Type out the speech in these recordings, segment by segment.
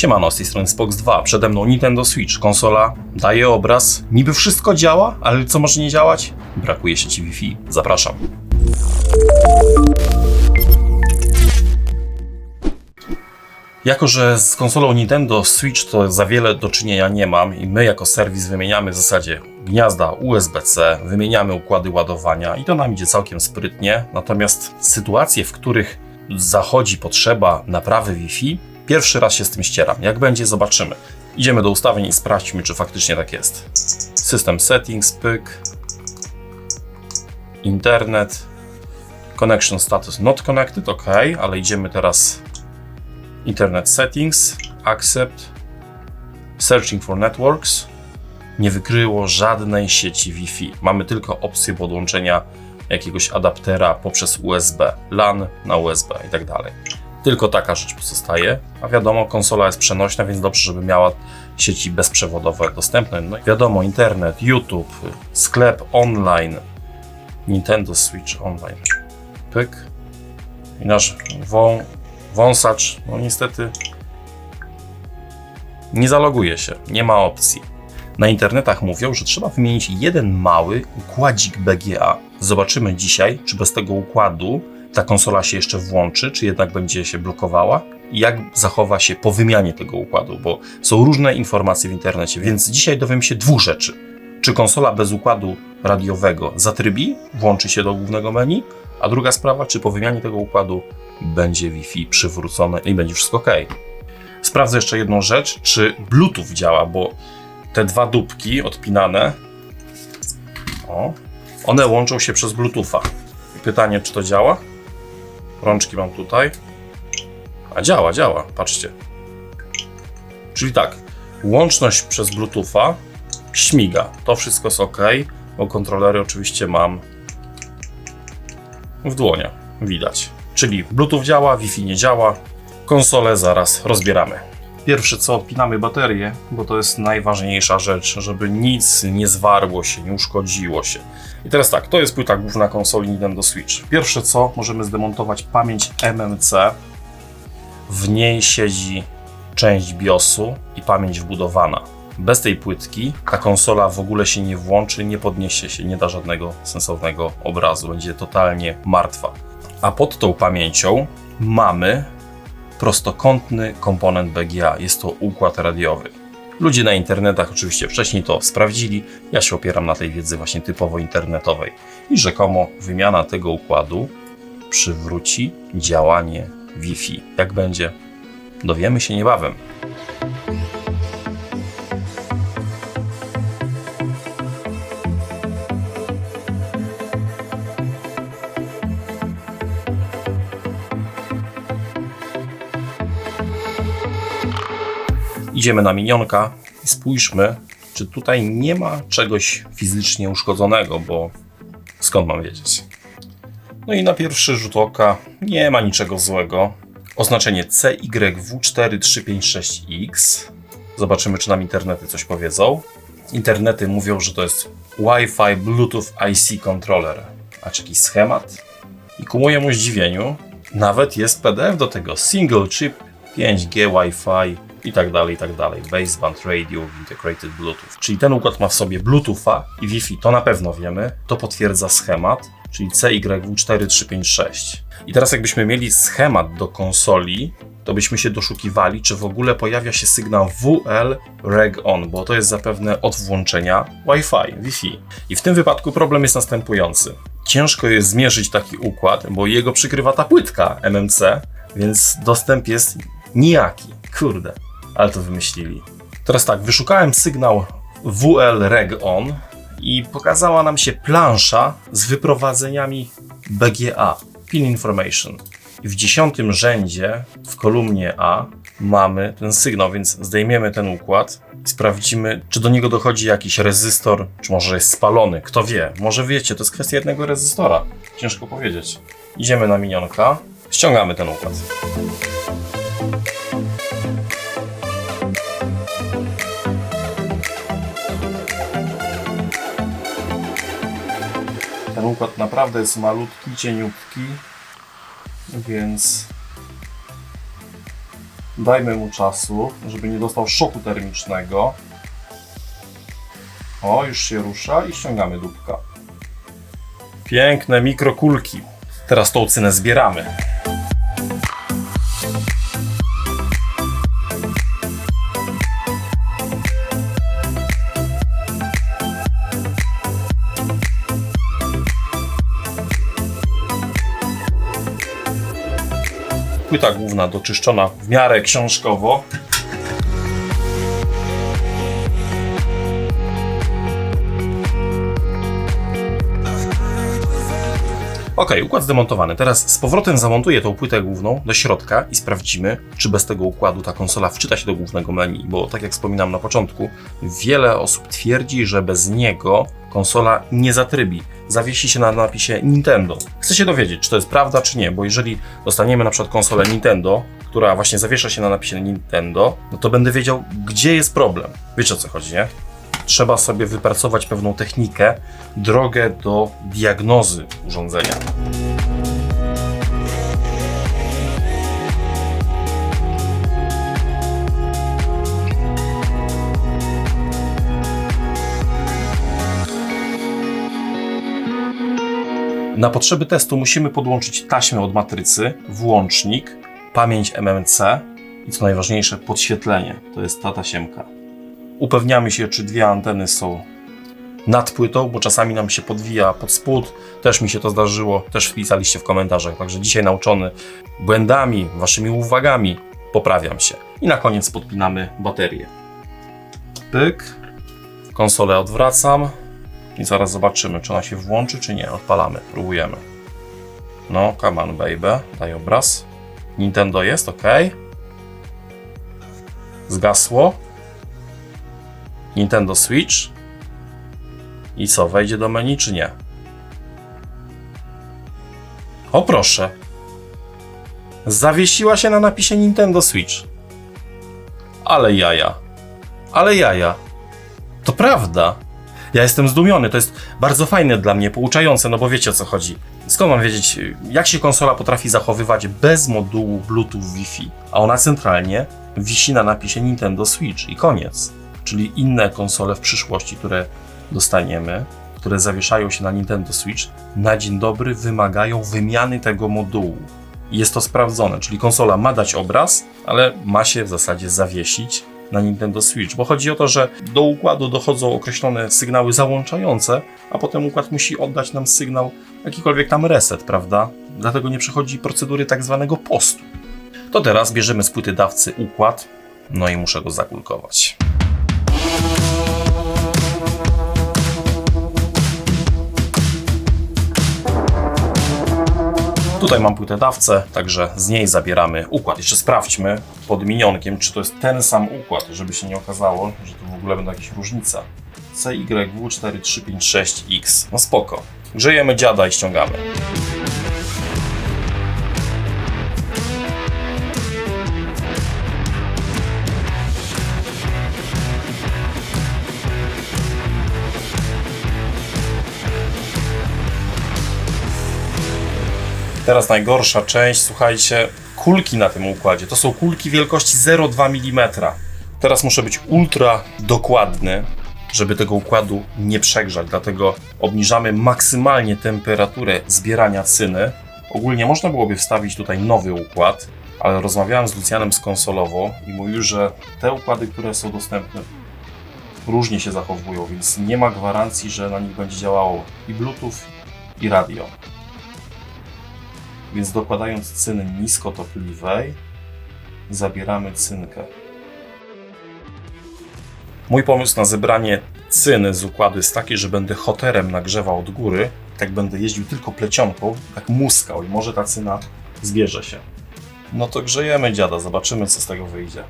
Siemano, z tej strony Spox 2, przede mną Nintendo Switch, konsola daje obraz, niby wszystko działa, ale co może nie działać? Brakuje sieci Wi-Fi. Zapraszam. Jako, że z konsolą Nintendo Switch to za wiele do czynienia nie mam i my jako serwis wymieniamy w zasadzie gniazda USB-C, wymieniamy układy ładowania i to nam idzie całkiem sprytnie. Natomiast sytuacje, w których zachodzi potrzeba naprawy Wi-Fi, pierwszy raz się z tym ścieram. Jak będzie, zobaczymy. Idziemy do ustawień i sprawdźmy, czy faktycznie tak jest. System settings, pyk. Internet. Connection status not connected, ok, ale idziemy teraz Internet Settings, Accept, Searching for Networks. Nie wykryło żadnej sieci Wi-Fi. Mamy tylko opcję podłączenia jakiegoś adaptera poprzez USB, LAN na USB i tak dalej. Tylko taka rzecz pozostaje, a wiadomo, konsola jest przenośna, więc dobrze, żeby miała sieci bezprzewodowe dostępne. No i wiadomo, internet, YouTube, sklep online, Nintendo Switch Online. Pyk. I nasz wą, wąsacz, no niestety nie zaloguje się, nie ma opcji. Na internetach mówią, że trzeba wymienić jeden mały układzik BGA. Zobaczymy dzisiaj, czy bez tego układu ta konsola się jeszcze włączy, czy jednak będzie się blokowała i jak zachowa się po wymianie tego układu, bo są różne informacje w internecie, więc dzisiaj dowiem się dwóch rzeczy. Czy konsola bez układu radiowego zatrybi, włączy się do głównego menu, a druga sprawa, czy po wymianie tego układu będzie Wi-Fi przywrócone i będzie wszystko ok. Sprawdzę jeszcze jedną rzecz, czy Bluetooth działa, bo te dwa dupki odpinane, o, one łączą się przez Bluetootha. Pytanie, czy to działa? Rączki mam tutaj. A działa, działa, patrzcie. Czyli tak, łączność przez Bluetootha śmiga. To wszystko jest ok, bo kontrolery oczywiście mam w dłoniach, widać. Czyli Bluetooth działa, Wi-Fi nie działa. Konsolę zaraz rozbieramy. Pierwsze co, odpinamy baterię, bo to jest najważniejsza rzecz, żeby nic nie zwarło się, nie uszkodziło się. I teraz tak, to jest płyta główna konsoli Nintendo Switch. Pierwsze co, możemy zdemontować pamięć MMC. W niej siedzi część BIOSu i pamięć wbudowana. Bez tej płytki ta konsola w ogóle się nie włączy, nie podniesie się, nie da żadnego sensownego obrazu, będzie totalnie martwa. A pod tą pamięcią mamy prostokątny komponent BGA. Jest to układ radiowy. Ludzie na internetach oczywiście wcześniej to sprawdzili. Ja się opieram na tej wiedzy właśnie typowo internetowej. I rzekomo wymiana tego układu przywróci działanie Wi-Fi. Jak będzie? Dowiemy się niebawem. Idziemy na minionka i spójrzmy, czy tutaj nie ma czegoś fizycznie uszkodzonego, bo skąd mam wiedzieć? No i na pierwszy rzut oka nie ma niczego złego. Oznaczenie CYW4356X. Zobaczymy, czy nam internety coś powiedzą. Internety mówią, że to jest Wi-Fi Bluetooth IC Controller. A czy jakiś schemat? I ku mojemu zdziwieniu, nawet jest PDF do tego. Single chip 5G Wi-Fi i tak dalej, i tak dalej. Baseband Radio, Integrated Bluetooth. Czyli ten układ ma w sobie Bluetootha i Wi-Fi, to na pewno wiemy. To potwierdza schemat, czyli CYW4356. I teraz jakbyśmy mieli schemat do konsoli, to byśmy się doszukiwali, czy w ogóle pojawia się sygnał WL Reg On, bo to jest zapewne od włączenia Wi-Fi, Wi-Fi. I w tym wypadku problem jest następujący. Ciężko jest zmierzyć taki układ, bo jego przykrywa ta płytka MMC, więc dostęp jest nijaki. Kurde, ale to wymyślili. Teraz tak, wyszukałem sygnał WL Reg On i pokazała nam się plansza z wyprowadzeniami BGA, Pin Information. I w dziesiątym rzędzie w kolumnie A mamy ten sygnał, więc zdejmiemy ten układ i sprawdzimy, czy do niego dochodzi jakiś rezystor, czy może jest spalony. Kto wie, może wiecie, to jest kwestia jednego rezystora. Ciężko powiedzieć. Idziemy na minionka, ściągamy ten układ. Ten układ naprawdę jest malutki, cieniutki, więc Dajmy mu czasu, żeby nie dostał szoku termicznego. O, już się rusza i ściągamy dupka. Piękne mikrokulki. Teraz tą cynę zbieramy. Płyta główna doczyszczona w miarę książkowo. Ok, układ zdemontowany. Teraz z powrotem zamontuję tą płytę główną do środka i sprawdzimy, czy bez tego układu ta konsola wczyta się do głównego menu, bo tak jak wspominałem na początku, wiele osób twierdzi, że bez niego konsola nie zatrybi. Zawiesi się na napisie Nintendo. Chcę się dowiedzieć, czy to jest prawda, czy nie, bo jeżeli dostaniemy na przykład konsolę Nintendo, która właśnie zawiesza się na napisie Nintendo, no to będę wiedział, gdzie jest problem. Wiecie o co chodzi, nie? Trzeba sobie wypracować pewną technikę, drogę do diagnozy urządzenia. Na potrzeby testu musimy podłączyć taśmę od matrycy, włącznik, pamięć MMC i co najważniejsze podświetlenie. To jest ta tasiemka. Upewniamy się, czy dwie anteny są nad płytą, bo czasami nam się podwija pod spód. Też mi się to zdarzyło, też wpisaliście w komentarzach. Także dzisiaj nauczony błędami, waszymi uwagami, poprawiam się. I na koniec podpinamy baterię. Pyk. Konsolę odwracam. I zaraz zobaczymy, czy ona się włączy, czy nie. Odpalamy, próbujemy. No, come on, baby. Daj obraz. Nintendo jest, ok. Zgasło. Nintendo Switch. I co, wejdzie do menu, czy nie? O proszę. Zawiesiła się na napisie Nintendo Switch. Ale jaja. Ale jaja. To prawda. Ja jestem zdumiony, to jest bardzo fajne dla mnie, pouczające, no bo wiecie o co chodzi. Skąd mam wiedzieć, jak się konsola potrafi zachowywać bez modułu Bluetooth Wi-Fi? A ona centralnie wisi na napisie Nintendo Switch i koniec. Czyli inne konsole w przyszłości, które dostaniemy, które zawieszają się na Nintendo Switch, na dzień dobry wymagają wymiany tego modułu. Jest to sprawdzone, czyli konsola ma dać obraz, ale ma się w zasadzie zawiesić na Nintendo Switch, bo chodzi o to, że do układu dochodzą określone sygnały załączające, a potem układ musi oddać nam sygnał, jakikolwiek tam reset, prawda? Dlatego nie przechodzi procedury tak zwanego postu. To teraz bierzemy z płyty dawcy układ, no i muszę go zakulkować. Tutaj mam płytę dawcę, także z niej zabieramy układ. Jeszcze sprawdźmy pod minionkiem, czy to jest ten sam układ, żeby się nie okazało, że tu w ogóle będą jakieś różnice. CYW4356X. No spoko. Grzejemy dziada i ściągamy. Teraz najgorsza część, słuchajcie, kulki na tym układzie. To są kulki wielkości 0,2 mm. Teraz muszę być ultra dokładny, żeby tego układu nie przegrzać, dlatego obniżamy maksymalnie temperaturę zbierania cyny. Ogólnie można byłoby wstawić tutaj nowy układ, ale rozmawiałem z Lucjanem z konsolowo i mówił, że te układy, które są dostępne, różnie się zachowują, więc nie ma gwarancji, że na nich będzie działało i Bluetooth, i radio. Więc dokładając cyny niskotopliwej, zabieramy cynkę. Mój pomysł na zebranie cyny z układu jest taki, że będę hoterem nagrzewał od góry, tak będę jeździł tylko plecionką, tak muskał i może ta cyna zbierze się. No to grzejemy dziada, zobaczymy co z tego wyjdzie.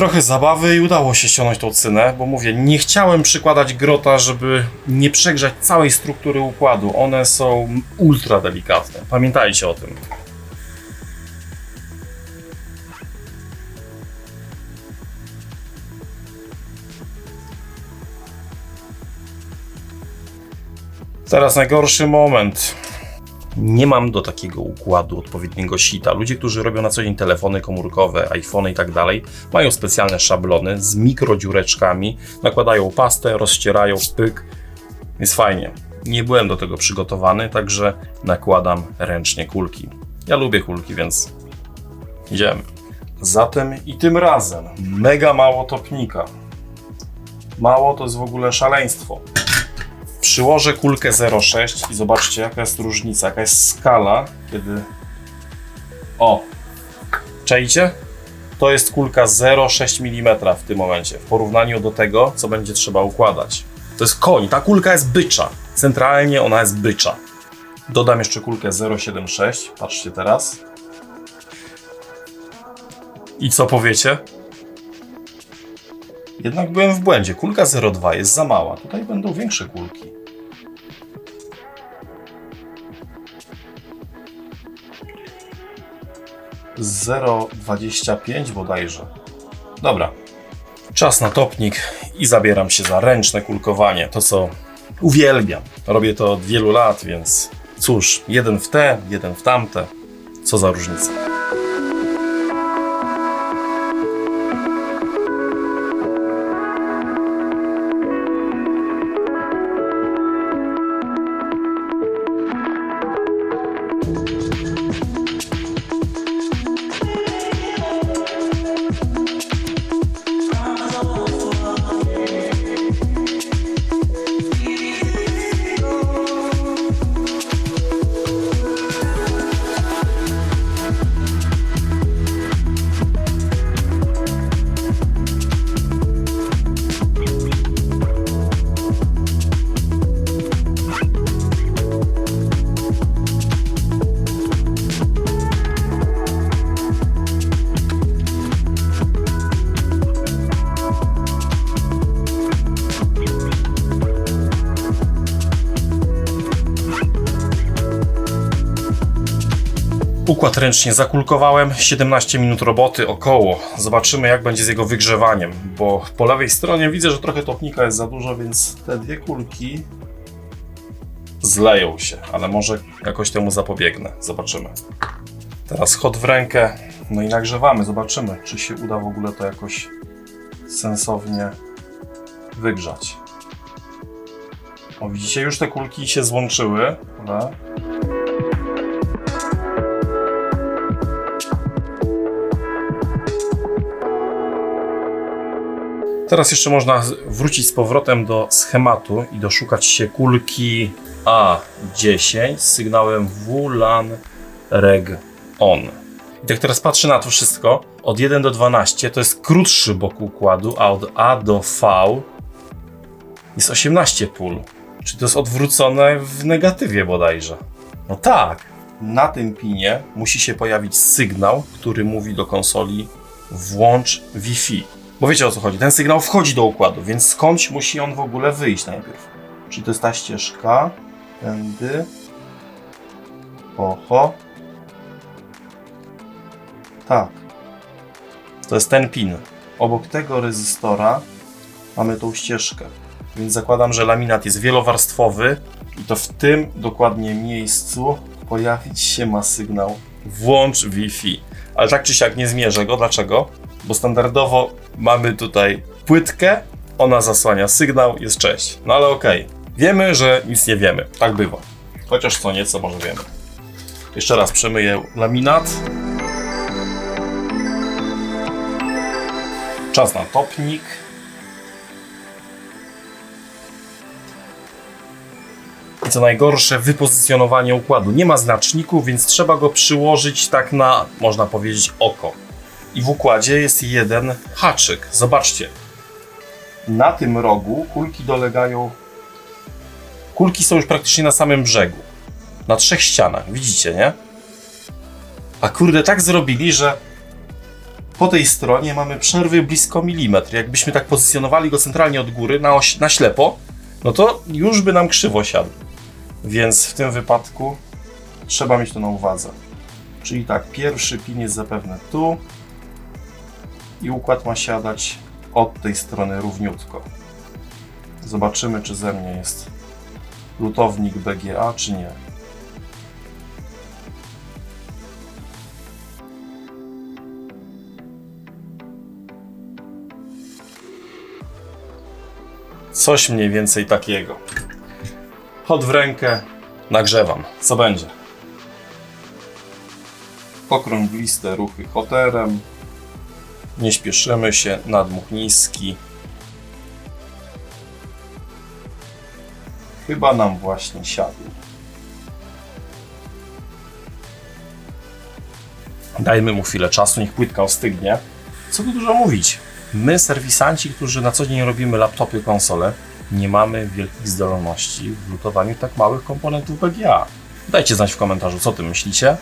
Trochę zabawy i udało się ściągnąć tą cynę, bo mówię, nie chciałem przykładać grota, żeby nie przegrzać całej struktury układu. One są ultra delikatne. Pamiętajcie o tym. Teraz najgorszy moment. Nie mam do takiego układu odpowiedniego sita. Ludzie, którzy robią na co dzień telefony komórkowe, iPhony i tak dalej, mają specjalne szablony z mikrodziureczkami, nakładają pastę, rozcierają, pyk. Jest fajnie. Nie byłem do tego przygotowany, także nakładam ręcznie kulki. Ja lubię kulki, więc idziemy. Zatem i tym razem mega mało topnika. Mało to jest w ogóle szaleństwo. Przyłożę kulkę 0,6 i zobaczcie jaka jest różnica, jaka jest skala, kiedy... O! Czajcie? To jest kulka 0,6 mm w tym momencie, w porównaniu do tego, co będzie trzeba układać. To jest koń, ta kulka jest bycza. Centralnie ona jest bycza. Dodam jeszcze kulkę 0,76, patrzcie teraz. I co powiecie? Jednak byłem w błędzie. Kulka 0,2 jest za mała. Tutaj będą większe kulki. Zero dwadzieścia pięć bodajże. Dobra. Czas na topnik i zabieram się za ręczne kulkowanie. To co uwielbiam. Robię to od wielu lat, więc cóż, jeden w te, jeden w tamte. Co za różnica. Układ ręcznie zakulkowałem, 17 minut roboty około. Zobaczymy jak będzie z jego wygrzewaniem, bo po lewej stronie widzę, że trochę topnika jest za dużo, więc te dwie kulki zleją się, ale może jakoś temu zapobiegnę. Zobaczymy. Teraz chod w rękę, no i nagrzewamy, zobaczymy, czy się uda w ogóle to jakoś sensownie wygrzać. O, widzicie, już te kulki się złączyły, prawda? Teraz jeszcze można wrócić z powrotem do schematu i doszukać się kulki A10 z sygnałem WLAN REG ON. I tak teraz patrzę na to wszystko. Od 1 do 12 to jest krótszy bok układu, a od A do V jest 18 pól. Czy to jest odwrócone w negatywie bodajże? No tak. Na tym pinie musi się pojawić sygnał, który mówi do konsoli włącz Wi-Fi. Bo wiecie o co chodzi. Ten sygnał wchodzi do układu, więc skądś musi on w ogóle wyjść najpierw. Czyli to jest ta ścieżka. Tędy. Oho. Tak. To jest ten pin. Obok tego rezystora mamy tą ścieżkę. Więc zakładam, że laminat jest wielowarstwowy i to w tym dokładnie miejscu pojawić się ma sygnał włącz Wi-Fi. Ale tak czy siak nie zmierzę go. Dlaczego? Bo standardowo mamy tutaj płytkę, ona zasłania sygnał, jest cześć. No ale okej. Wiemy, że nic nie wiemy. Tak bywa. Chociaż co nieco może wiemy. Jeszcze raz przemyję laminat. Czas na topnik. I co najgorsze, wypozycjonowanie układu. Nie ma znaczników, więc trzeba go przyłożyć tak na, można powiedzieć, oko. I w układzie jest jeden haczyk. Zobaczcie. Na tym rogu kulki dolegają. Kulki są już praktycznie na samym brzegu. Na trzech ścianach. Widzicie, nie? A kurde, tak zrobili, że po tej stronie mamy przerwy blisko milimetr. Jakbyśmy tak pozycjonowali go centralnie od góry na, oś, na ślepo, no to już by nam krzywo siadł. Więc w tym wypadku trzeba mieć to na uwadze. Czyli tak, pierwszy pin jest zapewne tu i układ ma siadać od tej strony równiutko. Zobaczymy, czy ze mnie jest lutownik BGA, czy nie. Coś mniej więcej takiego. Hot w rękę, nagrzewam. Co będzie? Okrągliste ruchy hoterem. Nie śpieszymy się, nadmuch niski. Chyba nam właśnie siadł. Dajmy mu chwilę czasu, niech płytka ostygnie. Co tu dużo mówić? My, serwisanci, którzy na co dzień robimy laptopy, konsole, nie mamy wielkich zdolności w lutowaniu tak małych komponentów BGA. Dajcie znać w komentarzu, co ty myślicie.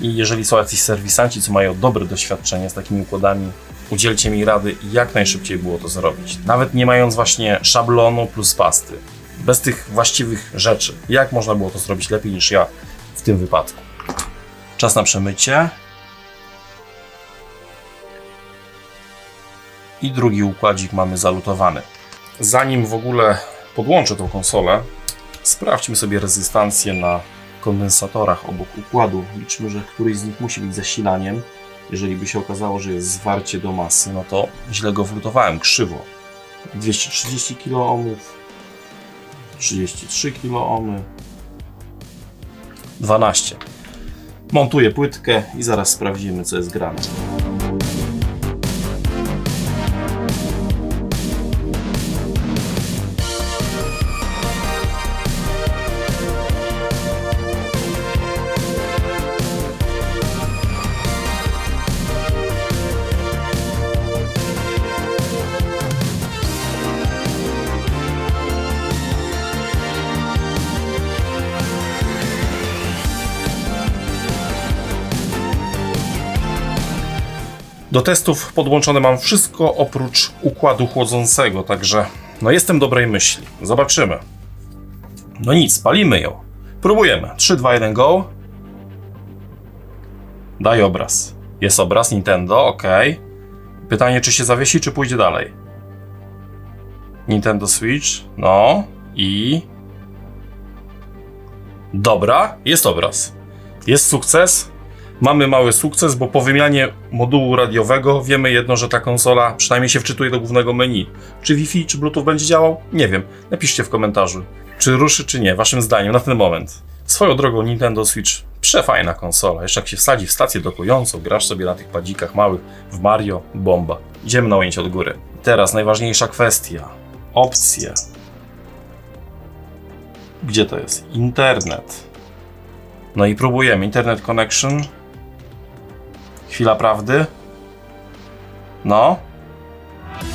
I jeżeli są jacyś serwisanci, co mają dobre doświadczenie z takimi układami, udzielcie mi rady, jak najszybciej było to zrobić. Nawet nie mając właśnie szablonu plus pasty. Bez tych właściwych rzeczy. Jak można było to zrobić lepiej niż ja w tym wypadku? Czas na przemycie. I drugi układzik mamy zalutowany. Zanim w ogóle podłączę tą konsolę, sprawdźmy sobie rezystancję na kondensatorach obok układu. Liczmy, że któryś z nich musi być zasilaniem. Jeżeli by się okazało, że jest zwarcie do masy, no to źle go wlutowałem, krzywo. 230 kΩ, 33 kΩ, 12. Montuję płytkę i zaraz sprawdzimy, co jest grane. Do testów podłączone mam wszystko oprócz układu chłodzącego, także no jestem dobrej myśli. Zobaczymy. No nic, palimy ją. Próbujemy. 3, 2, 1, go. Daj obraz. Jest obraz Nintendo, ok. Pytanie, czy się zawiesi, czy pójdzie dalej. Nintendo Switch, no i... Dobra, jest obraz. Jest sukces. Mamy mały sukces, bo po wymianie modułu radiowego wiemy jedno, że ta konsola przynajmniej się wczytuje do głównego menu. Czy Wi-Fi, czy Bluetooth będzie działał? Nie wiem. Napiszcie w komentarzu, czy ruszy, czy nie, waszym zdaniem na ten moment. Swoją drogą Nintendo Switch, przefajna konsola. Jeszcze jak się wsadzi w stację dokującą, grasz sobie na tych padzikach małych w Mario, bomba. Idziemy na ujęcie od góry. Teraz najważniejsza kwestia. Opcje. Gdzie to jest? Internet. No i próbujemy. Internet connection. Chwila prawdy. No.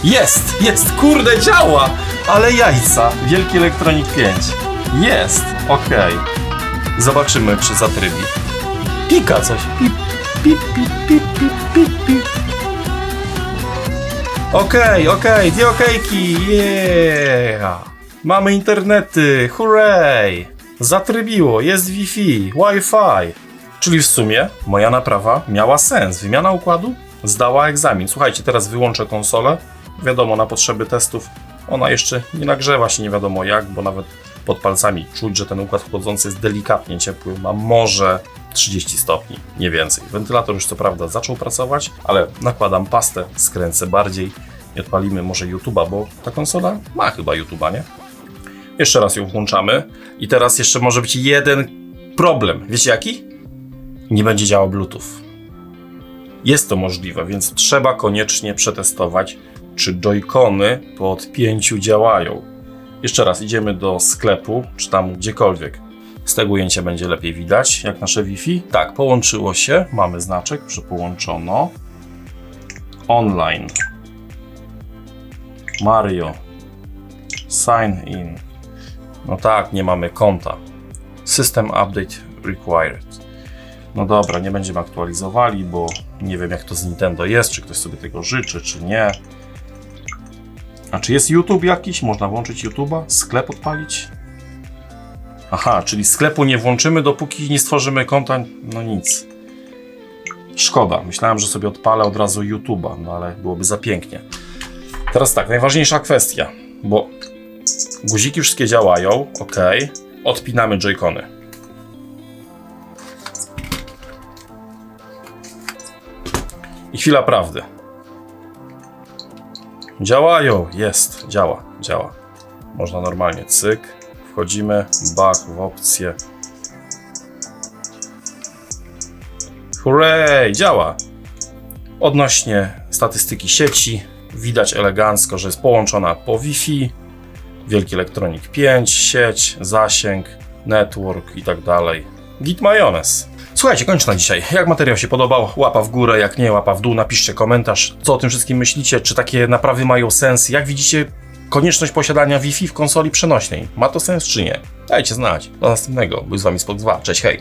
Jest! Jest! Kurde, działa! Ale jajca! Wielki Elektronik 5. Jest! Okej. Zobaczymy, czy zatrybi. Pika coś. Pip, pip, pip, pip, pip, pip, pip. Okej, okej, dwie okejki! Yeah! Mamy internety! Hooray! Zatrybiło, jest Wi-Fi, Wi-Fi. Czyli w sumie moja naprawa miała sens. Wymiana układu zdała egzamin. Słuchajcie, teraz wyłączę konsolę. Wiadomo, na potrzeby testów ona jeszcze nie nagrzewa się nie wiadomo jak, bo nawet pod palcami czuć, że ten układ chłodzący jest delikatnie ciepły, ma może 30 stopni, nie więcej. Wentylator już co prawda zaczął pracować, ale nakładam pastę, skręcę bardziej i odpalimy może YouTube'a, bo ta konsola ma chyba YouTube'a, nie? Jeszcze raz ją włączamy i teraz jeszcze może być jeden problem. Wiecie jaki? Nie będzie działał Bluetooth. Jest to możliwe, więc trzeba koniecznie przetestować, czy joycony po odpięciu działają. Jeszcze raz idziemy do sklepu, czy tam gdziekolwiek. Z tego ujęcia będzie lepiej widać, jak nasze Wi-Fi. Tak, połączyło się, mamy znaczek, że połączono. Online. Mario. Sign in. No tak, nie mamy konta. System update required. No dobra, nie będziemy aktualizowali, bo nie wiem jak to z Nintendo jest, czy ktoś sobie tego życzy, czy nie. A czy jest YouTube jakiś? Można włączyć YouTube'a? Sklep odpalić? Aha, czyli sklepu nie włączymy, dopóki nie stworzymy konta. No nic. Szkoda. Myślałem, że sobie odpalę od razu YouTube'a, no ale byłoby za pięknie. Teraz tak, najważniejsza kwestia, bo guziki wszystkie działają, ok. Odpinamy joycony. I chwila prawdy. Działają, jest, działa, działa. Można normalnie, cyk, wchodzimy, back w opcję. Hurray, działa. Odnośnie statystyki sieci, widać elegancko, że jest połączona po Wi-Fi, Wielki Elektronik 5, sieć, zasięg, network i tak dalej. Git majonez. Słuchajcie, kończę na dzisiaj. Jak materiał się podobał, łapa w górę, jak nie, łapa w dół, napiszcie komentarz, co o tym wszystkim myślicie, czy takie naprawy mają sens, jak widzicie konieczność posiadania Wi-Fi w konsoli przenośnej. Ma to sens czy nie? Dajcie znać. Do następnego. Był z wami Spok 2. Cześć, hej.